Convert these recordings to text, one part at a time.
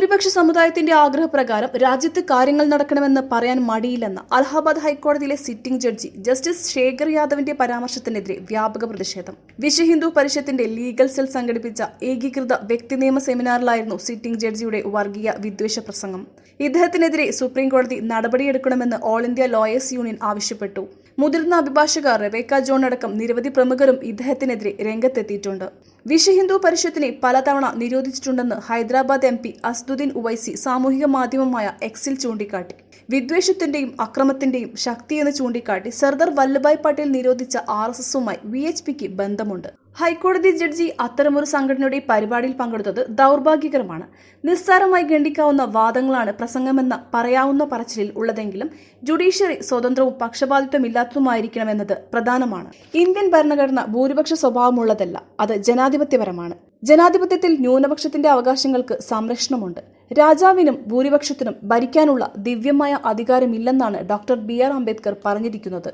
ഭൂരിപക്ഷ സമുദായത്തിന്റെ ആഗ്രഹപ്രകാരം രാജ്യത്ത് കാര്യങ്ങൾ നടക്കണമെന്ന് പറയാൻ മടിയില്ലെന്ന അലഹാബാദ് ഹൈക്കോടതിയിലെ സിറ്റിംഗ് ജഡ്ജി ജസ്റ്റിസ് ശേഖർ യാദവിന്റെ പരാമർശത്തിനെതിരെ വ്യാപക പ്രതിഷേധം. വിശ്വ ഹിന്ദു പരിഷത്തിന്റെ ലീഗൽ സെൽ സംഘടിപ്പിച്ച ഏകീകൃത വ്യക്തി നിയമ സെമിനാറിലായിരുന്നു സിറ്റിംഗ് ജഡ്ജിയുടെ വർഗീയ വിദ്വേഷ പ്രസംഗം. ഇദ്ദേഹത്തിനെതിരെ സുപ്രീംകോടതി നടപടിയെടുക്കണമെന്ന് ഓൾ ഇന്ത്യ ലോയേഴ്സ് യൂണിയൻ ആവശ്യപ്പെട്ടു. മുതിർന്ന അഭിഭാഷക റെബേക്ക ജോൺ അടക്കം നിരവധി പ്രമുഖരും ഇദ്ദേഹത്തിനെതിരെ രംഗത്തെത്തിയിട്ടുണ്ട്. വിശ്വഹിന്ദു പരിഷത്തിനെ പലതവണ നിരോധിച്ചിട്ടുണ്ടെന്ന് ഹൈദരാബാദ് എം പി അസ്ദുദ്ദീൻ ഉവൈസി സാമൂഹിക മാധ്യമമായ എക്സിൽ ചൂണ്ടിക്കാട്ടി. വിദ്വേഷത്തിന്റെയും അക്രമത്തിന്റെയും ശക്തിയെന്ന് ചൂണ്ടിക്കാട്ടി സർദാർ വല്ലഭായ് പട്ടേൽ നിരോധിച്ച ആർ എസ് എസുമായി വി എച്ച് പിക്ക് ബന്ധമുണ്ട്. ഹൈക്കോടതി ജഡ്ജി അത്തരമൊരു സംഘടനയുടെ പരിപാടിയിൽ പങ്കെടുത്തത് ദൗർഭാഗ്യകരമാണ്. നിസ്സാരമായി ഗണ്ഡിക്കാവുന്ന വാദങ്ങളാണ് പ്രസംഗമെന്ന പറയാവുന്ന പറച്ചിലിൽ ഉള്ളതെങ്കിലും ജുഡീഷ്യറി സ്വതന്ത്രവും പക്ഷപാതിത്വമില്ലാത്തതുമായിരിക്കണമെന്നത് പ്രധാനമാണ്. ഇന്ത്യൻ ഭരണഘടന ഭൂരിപക്ഷ സ്വഭാവമുള്ളതല്ല അത് ജനാധിപത്യപരമാണ്. ജനാധിപത്യത്തിൽ ന്യൂനപക്ഷത്തിന്റെ അവകാശങ്ങൾക്ക് സംരക്ഷണമുണ്ട്. രാജാവിനും ഭൂരിപക്ഷത്തിനും ഭരിക്കാനുള്ള ദിവ്യമായ അധികാരമില്ലെന്നാണ് ഡോക്ടർ ബി ആർ അംബേദ്കർ പറഞ്ഞിരിക്കുന്നത്.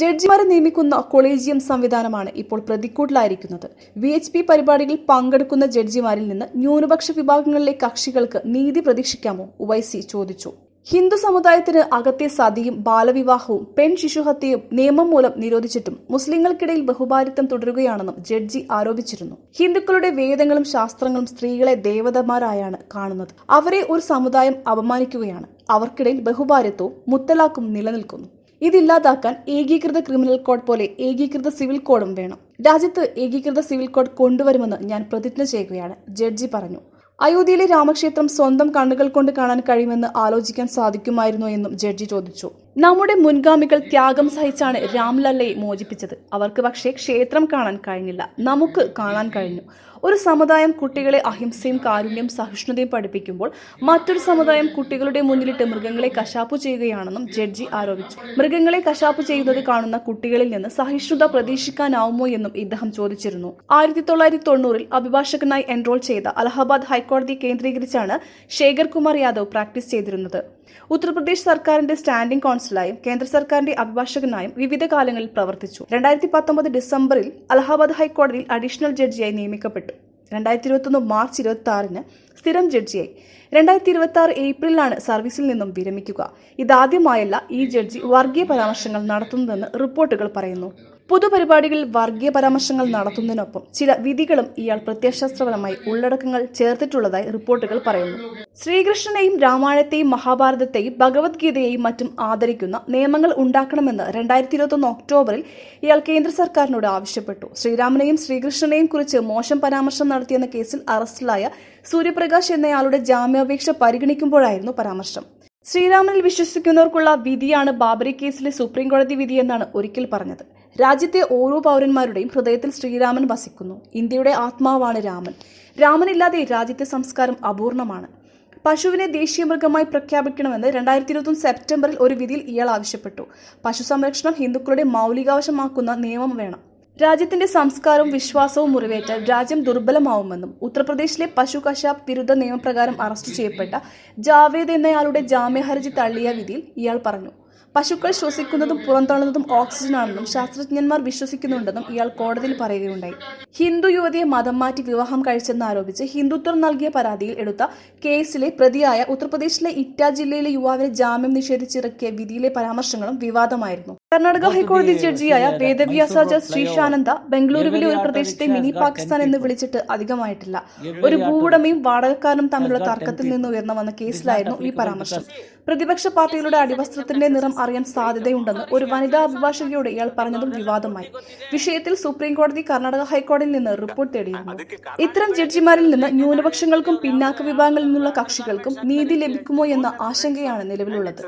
ജഡ്ജിമാരെ നിയമിക്കുന്ന കൊളീജിയം സംവിധാനമാണ് ഇപ്പോൾ പ്രതിക്കൂട്ടിലായിരിക്കുന്നത്. വി എച്ച് പി പരിപാടികളിൽ പങ്കെടുക്കുന്ന ജഡ്ജിമാരിൽ നിന്ന് ന്യൂനപക്ഷ വിഭാഗങ്ങളിലെ കക്ഷികൾക്ക് നീതി പ്രതീക്ഷിക്കാമോ? ഉവൈസി ചോദിച്ചു. ഹിന്ദു സമുദായത്തിന് അകത്തെ സതിയും ബാലവിവാഹവും പെൺ ശിശുഹത്യയും നിയമം മൂലം നിരോധിച്ചിട്ടും മുസ്ലിങ്ങൾക്കിടയിൽ ബഹുഭാരിത്വം തുടരുകയാണെന്നും ജഡ്ജി ആരോപിച്ചിരുന്നു. ഹിന്ദുക്കളുടെ വേദങ്ങളും ശാസ്ത്രങ്ങളും സ്ത്രീകളെ ദേവതമാരായാണ് കാണുന്നത്. അവരെ ഒരു സമുദായം അപമാനിക്കുകയാണ്. അവർക്കിടയിൽ ബഹുഭാര്യത്വവും മുത്തലാക്കും നിലനിൽക്കുന്നു. ഇതില്ലാതാക്കാൻ ഏകീകൃത ക്രിമിനൽ കോഡ് പോലെ ഏകീകൃത സിവിൽ കോഡും വേണം. രാജ്യത്ത് ഏകീകൃത സിവിൽ കോഡ് കൊണ്ടുവരുമെന്ന് ഞാൻ പ്രതിജ്ഞ ചെയ്യുകയാണ് ജഡ്ജി പറഞ്ഞു. അയോധ്യയിലെ രാമക്ഷേത്രം സ്വന്തം കണ്ണുകൾ കൊണ്ട് കാണാൻ കഴിയുമെന്ന് ആലോചിക്കാൻ സാധിക്കുമായിരുന്നു എന്നും ജഡ്ജി ചോദിച്ചു. നമ്മുടെ മുൻഗാമികൾ ത്യാഗം സഹിച്ചാണ് രാംലല്ലയെ മോചിപ്പിച്ചത്. അവർക്ക് പക്ഷേ ക്ഷേത്രം കാണാൻ കഴിഞ്ഞില്ല. നമുക്ക് കാണാൻ കഴിഞ്ഞു. ഒരു സമുദായം കുട്ടികളെ അഹിംസയും കാരുണ്യം സഹിഷ്ണുതയും പഠിപ്പിക്കുമ്പോൾ മറ്റൊരു സമുദായം കുട്ടികളുടെ മുന്നിലിട്ട് മൃഗങ്ങളെ കശാപ്പു ചെയ്യുകയാണെന്നും ജഡ്ജി ആരോപിച്ചു. മൃഗങ്ങളെ കശാപ്പു ചെയ്യുന്നത് കാണുന്ന കുട്ടികളിൽ നിന്ന് സഹിഷ്ണുത പ്രതീക്ഷിക്കാനാവുമോ എന്നും ഇദ്ദേഹം ചോദിച്ചിരുന്നു. ആയിരത്തി തൊള്ളായിരത്തി തൊണ്ണൂറിൽ അഭിഭാഷകനായി എൻറോൾ ചെയ്ത അലഹബാദ് ഹൈക്കോടതി കേന്ദ്രീകരിച്ചാണ് ശേഖർ കുമാർ യാദവ് പ്രാക്ടീസ് ചെയ്തിരുന്നത്. ഉത്തർപ്രദേശ് സർക്കാരിന്റെ സ്റ്റാൻഡിംഗ് കൌൺസിലായും കേന്ദ്ര സർക്കാരിന്റെ അഭിഭാഷകനായും വിവിധ കാലങ്ങളിൽ പ്രവർത്തിച്ചു. രണ്ടായിരത്തി പത്തൊമ്പത് ഡിസംബറിൽ അലഹബാദ് ഹൈക്കോടതിയിൽ അഡീഷണൽ ജഡ്ജിയായി നിയമിക്കപ്പെട്ടു. രണ്ടായിരത്തി ഇരുപത്തൊന്ന് മാർച്ച് ഇരുപത്തി ആറിന് സ്ഥിരം ജഡ്ജിയായി. രണ്ടായിരത്തി ഇരുപത്തി ആറ് ഏപ്രിലാണ് സർവീസിൽ നിന്നും വിരമിക്കുക. ഇതാദ്യമായല്ല ഈ ജഡ്ജി വർഗീയ പരാമർശങ്ങൾ നടത്തുന്നതെന്ന് റിപ്പോർട്ടുകൾ പറയുന്നു. പൊതുപരിപാടികളിൽ വർഗീയ പരാമർശങ്ങൾ നടത്തുന്നതിനൊപ്പം ചില വിധികളും ഇയാൾ പ്രത്യയശാസ്ത്രപരമായി ഉള്ളടക്കങ്ങൾ ചേർത്തിട്ടുള്ളതായി റിപ്പോർട്ടുകൾ പറയുന്നു. ശ്രീകൃഷ്ണനെയും രാമായണത്തെയും മഹാഭാരതത്തെയും ഭഗവത്ഗീതയെയും മറ്റും ആദരിക്കുന്ന നിയമങ്ങൾ ഉണ്ടാക്കണമെന്ന് രണ്ടായിരത്തി ഇരുപത്തൊന്ന് ഒക്ടോബറിൽ ഇയാൾ കേന്ദ്ര സർക്കാരിനോട് ആവശ്യപ്പെട്ടു. ശ്രീരാമനെയും ശ്രീകൃഷ്ണനെയും കുറിച്ച് മോശം പരാമർശം നടത്തിയെന്ന കേസിൽ അറസ്റ്റിലായ സൂര്യപ്രകാശ് എന്നയാളുടെ ജാമ്യാപേക്ഷ പരിഗണിക്കുമ്പോഴായിരുന്നു പരാമർശം. ശ്രീരാമനിൽ വിശ്വസിക്കുന്നവർക്കുള്ള വിധിയാണ് ബാബറി കേസിലെ സുപ്രീം കോടതി വിധിയെന്നാണ് ഒരിക്കൽ പറഞ്ഞത്. രാജ്യത്തെ ഓരോ പൗരന്മാരുടെയും ഹൃദയത്തിൽ ശ്രീരാമൻ വസിക്കുന്നു. ഇന്ത്യയുടെ ആത്മാവാണ് രാമൻ. രാമനില്ലാതെ രാജ്യത്തെ സംസ്കാരം അപൂർണമാണ്. പശുവിനെ ദേശീയ മൃഗമായി പ്രഖ്യാപിക്കണമെന്ന് രണ്ടായിരത്തി ഇരുപത്തൊന്ന് സെപ്റ്റംബറിൽ ഒരു വിധിയിൽ ഇയാൾ ആവശ്യപ്പെട്ടു. പശു സംരക്ഷണം ഹിന്ദുക്കളുടെ മൗലികാവശമാക്കുന്ന നിയമം വേണം. രാജ്യത്തിന്റെ സംസ്കാരവും വിശ്വാസവും മുറിവേറ്റാൽ രാജ്യം ദുർബലമാവുമെന്നും ഉത്തർപ്രദേശിലെ പശു കശാപ് വിരുദ്ധ നിയമപ്രകാരം അറസ്റ്റ് ചെയ്യപ്പെട്ട ജാവേദ് എന്നയാളുടെ ജാമ്യഹർജി തള്ളിയ വിധിയിൽ ഇയാൾ പറഞ്ഞു. പശുക്കൾ ശ്വസിക്കുന്നതും പുറന്തള്ളുന്നതും ഓക്സിജനാണെന്നും ശാസ്ത്രജ്ഞന്മാർ വിശ്വസിക്കുന്നുണ്ടെന്നും ഇയാൾ കോടതിയിൽ പറയുകയുണ്ടായി. ഹിന്ദു യുവതിയെ മതം മാറ്റി വിവാഹം കഴിച്ചെന്ന് ആരോപിച്ച് ഹിന്ദുത്വം നൽകിയ പരാതിയിൽ എടുത്ത കേസിലെ പ്രതിയായ ഉത്തർപ്രദേശിലെ ഇറ്റ ജില്ലയിലെ യുവാവിനെ ജാമ്യം നിഷേധിച്ചിറക്കിയ വിധിയിലെ പരാമർശങ്ങളും വിവാദമായിരുന്നു. കർണാടക ഹൈക്കോടതി ജഡ്ജിയായ വേദവ്യാസാച ശ്രീശാനന്ദ ബംഗളൂരുവിലെ ഒരു പ്രദേശത്തെ മിനി പാകിസ്ഥാൻ എന്ന് വിളിച്ചിട്ട് അധികമായിട്ടില്ല. ഒരു ഭൂവുടമയും വാടകക്കാരനും തമ്മിലുള്ള തർക്കത്തിൽ നിന്ന് ഉയർന്നു വന്ന കേസിലായിരുന്നു ഈ പരാമർശം. പ്രതിപക്ഷ പാർട്ടികളുടെ അടിവസ്ത്രത്തിന്റെ നിറം അറിയാൻ സാധ്യതയുണ്ടെന്ന് ഒരു വനിതാ അഭിഭാഷകയോട് ഇയാൾ പറഞ്ഞതും വിവാദമായി. വിഷയത്തിൽ സുപ്രീം കോടതി കർണാടക ഹൈക്കോടതിയിൽ നിന്ന് റിപ്പോർട്ട് തേടിയിരുന്നു. ഇത്തരം ജഡ്ജിമാരിൽ നിന്ന് ന്യൂനപക്ഷങ്ങൾക്കും പിന്നാക്ക വിഭാഗങ്ങളിൽ നിന്നുള്ള കക്ഷികൾക്കും നീതി ലഭിക്കുമോ എന്ന ആശങ്കയാണ് നിലവിലുള്ളത്.